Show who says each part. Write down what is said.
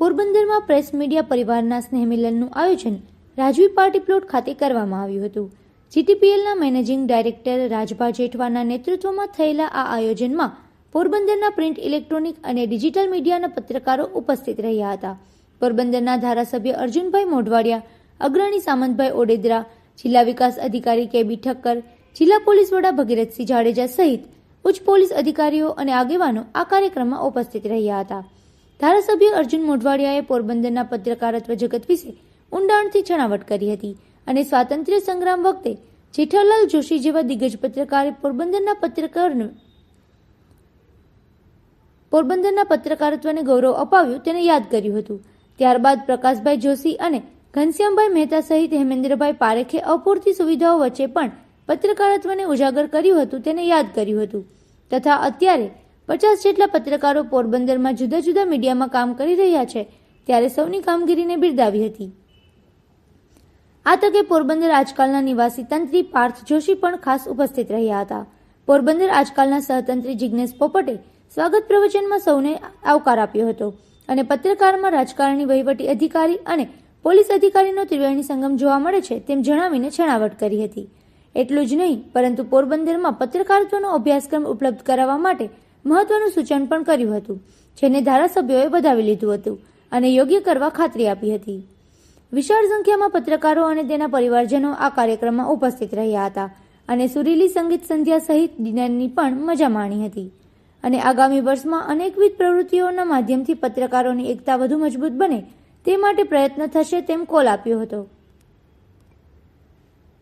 Speaker 1: પોરબંદરમાં press media પરિવારના સ્નેહમિલનનું આયોજન રાજવી પાર્ટી પ્લોટ ખાતે કરવામાં આવ્યું હતું. જીટીપીએલના મેનેજિંગ ડાયરેક્ટર રાજભા જેઠવાના નેતૃત્વમાં થયેલા આ આયોજનમાં પોરબંદરના પ્રિન્ટ ઇલેક્ટ્રોનિક અને ડિજિટલ મીડિયાના પત્રકારો ઉપસ્થિત રહ્યા હતા. પોરબંદરના ધારાસભ્ય અર્જુનભાઈ મોઢવાડિયા, અગ્રણી સામંતભાઈ ઓડેદરા, જિલ્લા વિકાસ અધિકારી કેબી ઠક્કર, જિલ્લા પોલીસ વડા ભગીરથસિંહ જાડેજા સહિત ઉચ્ચ પોલીસ અધિકારીઓ અને આગેવાનો આ કાર્યક્રમમાં ઉપસ્થિત રહ્યા હતા. ધારાસભ્ય અર્જુન મોઢવાડિયાએ પોરબંદરના પત્રકારત્વ જગત વિશે ઊંડાણથી છણાવટ કરી હતી અને સ્વાતંત્ર્ય સંગ્રામ વખતે જેઠાલાલ જોશી જેવા દિગ્ગજ પત્રકારે પોરબંદરના પત્રકારને પોરબંદરના પત્રકારત્વને ગૌરવ અપાવ્યું તેને યાદ કર્યું હતું. ત્યારબાદ પ્રકાશભાઈ જોશી અને ઘનશ્યામભાઈ મહેતા સહિત હેમેન્દ્રભાઈ પારેખે અપૂરતી સુવિધાઓ વચ્ચે પણ પત્રકારત્વને ઉજાગર કર્યું હતું તેને યાદ કર્યું હતું. તથા અત્યારે પચાસ જેટલા પત્રકારો પોરબંદરમાં જુદા જુદા મીડિયામાં કામ કરી રહ્યા છે, ત્યારે સૌની કામગીરીને બિરદાવી હતી. આ તકે પોરબંદર આજકાલના નિવાસી તંત્રી પાર્થ જોશી પણ ખાસ ઉપસ્થિત રહ્યા હતા. પોરબંદર આજકાલના સહતંત્રી જિજ્ઞેશ પોપટે સ્વાગત પ્રવચનમાં સૌને આવકાર આપ્યો હતો અને પત્રકારમાં રાજકારણી વહીવટી અધિકારી અને પોલીસ અધિકારીનો ત્રિવેણી સંગમ જોવા મળે છે તેમ જણાવીને છણાવટ કરી હતી. એટલું જ નહીં, પરંતુ પોરબંદરમાં પત્રકારત્વનો અભ્યાસક્રમ ઉપલબ્ધ કરાવવા માટે મહત્વનું સૂચન પણ કર્યું હતું, જેને ધારાસભ્યોએ વધાવી લીધું હતું અને યોગ્ય કરવા ખાતરી આપી હતી. વિશાળ સંખ્યામાં પત્રકારો અને તેના પરિવારજનો આ કાર્યક્રમમાં ઉપસ્થિત રહ્યા હતા અને સુરીલી સંગીત સંધ્યા સહિત ડિનરની પણ મજા માણી હતી. અને આગામી વર્ષમાં અનેકવિધ પ્રવૃત્તિઓના માધ્યમથી પત્રકારોની એકતા વધુ મજબૂત બને તે માટે પ્રયત્ન થશે તેમ કોલ આપ્યો હતો.